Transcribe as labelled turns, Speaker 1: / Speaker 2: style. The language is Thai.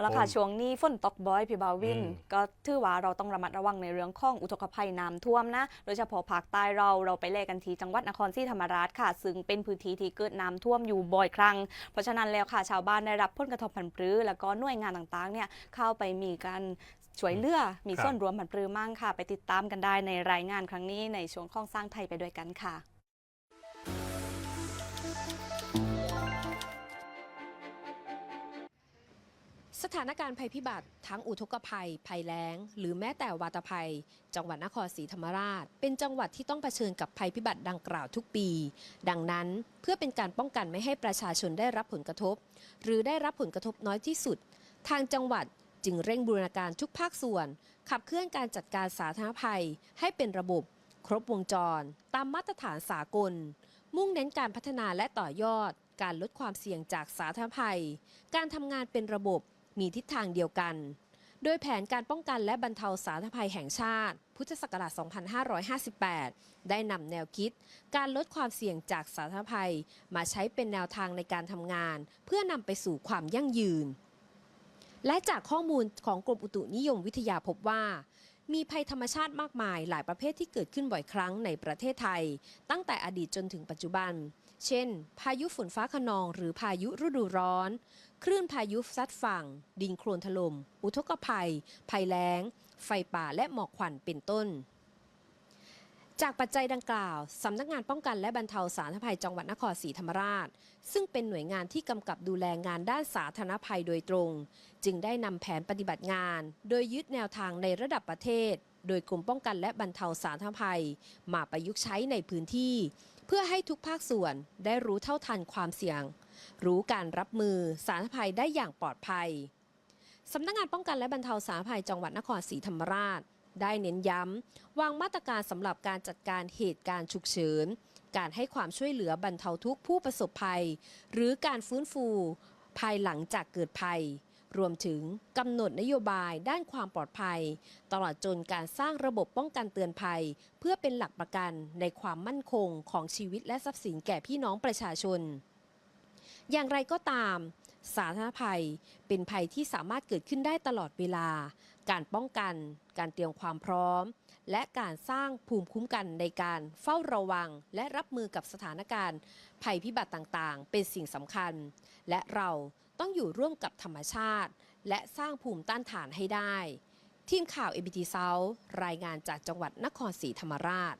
Speaker 1: แล้วค่ะ
Speaker 2: ผม
Speaker 1: ช่วงนี้ฝนตกบ่อยพี่บาวิน
Speaker 2: อืม
Speaker 1: ก็ถือว่าเราต้องระมัดระวังในเรื่องของอุทกภัยน้ำท่วมนะ โดยเฉพาะภาคใต้เราเราไปเลกันที่จังหวัดนครศรีธรรมราชค่ะ ซึ่งเป็นพื้นที่ที่เกิดน้ำท่วมอยู่บ่อยครั้ง เพราะฉะนั้นแล้วค่ะชาวบ้านได้รับผลกระทบผันปรือ แล้วก็หน่วยงานต่างๆเนี่ยเข้าไปมีการช่วยเหลือมี
Speaker 2: ครับ
Speaker 1: ส่วนรวมผันปรือมั่งค่ะ ไปติดตามกันได้ในรายงานครั้งนี้ในช่วงของสร้างไทยไปด้วยกันค่ะ
Speaker 3: สถานการณ์ภัยพิบัติทั้งอุทกภัย ภัยแล้ง หรือแม้แต่วาตภัย จังหวัดนครศรีธรรมราช เป็นจังหวัดที่ต้องเผชิญกับภัยพิบัติดังกล่าวทุกปี ดังนั้นเพื่อเป็นการป้องกันไม่ให้ประชาชนได้รับผลกระทบ หรือได้รับผลกระทบน้อยที่สุด ทางจังหวัดจึงเร่งบูรณาการทุกภาคส่วน ขับเคลื่อนการจัดการสาธารณภัย ให้เป็นระบบ ครบวงจร ตามมาตรฐานสากล มุ่งเน้นการพัฒนาและต่อยอด การลดความเสี่ยงจากสาธารณภัย การทำงานเป็นระบบ มีทิศทางเดียวกัน โดยแผนการป้องกันและบรรเทาสาธารณภัยแห่งชาติ พุทธศักราช 2558 ได้นำแนวคิด การลดความเสี่ยงจากสาธารณภัย มาใช้เป็นแนวทางในการทำงาน เพื่อนำไปสู่ความยั่งยืน และจากข้อมูลของกรมอุตุนิยมวิทยาพบว่ามีภัยธรรมชาติมากมายหลายประเภทที่เกิดขึ้นบ่อยครั้งในประเทศไทย ตั้งแต่อดีตจนถึงปัจจุบัน เช่น พายุฝนฟ้าขนองหรือพายุฤดูร้อน คลื่นพายุซัดฝั่ง ดินโคลนถล่ม อุทกภัย ภัยแล้ง ไฟป่าและหมอกควันเป็นต้น จากปัจจัยดังกล่าว สำนักงานป้องกันและบรรเทาสาธารณภัยจังหวัดนครศรีธรรมราช ซึ่งเป็นหน่วยงานที่กำกับดูแลงานด้านสาธารณภัยโดยตรง จึงได้นำแผนปฏิบัติงาน โดยยึดแนวทางในระดับประเทศ โดยกรมป้องกันและบรรเทาสาธารณภัย มาประยุกต์ใช้ในพื้นที่ เพื่อให้ทุกภาคส่วนได้รู้เท่าทันความเสี่ยง รู้การรับมือสาธารณภัยได้อย่างปลอดภัยสำนักงานป้องกันและบรรเทาสาธารณภัยจังหวัดนครศรีธรรมราช ได้เน้นย้ำ วางมาตรการสำหรับการจัดการเหตุการณ์ฉุกเฉิน การให้ความช่วยเหลือบรรเทาทุกผู้ประสบภัย หรือการฟื้นฟู ภายหลังจากเกิดภัย รวมถึงกำหนดนโยบายด้านความปลอดภัย ตลอดจนการสร้างระบบป้องกันเตือนภัย เพื่อเป็นหลักประกันในความมั่นคงของชีวิตและทรัพย์สินแก่พี่น้องประชาชน อย่างไรก็ตาม สาธารณภัย เป็นภัยที่สามารถเกิดขึ้นได้ตลอดเวลา การป้องกัน การเตรียมความพร้อม และการสร้างภูมิคุ้มกันในการเฝ้าระวัง และรับมือกับสถานการณ์ ภัยพิบัติต่างๆ เป็นสิ่งสำคัญ และเรา ต้องอยู่ร่วมกับธรรมชาติ และสร้างภูมิต้านทานให้ได้ ทีมข่าว MBT South รายงานจากจังหวัดนครศรีธรรมราช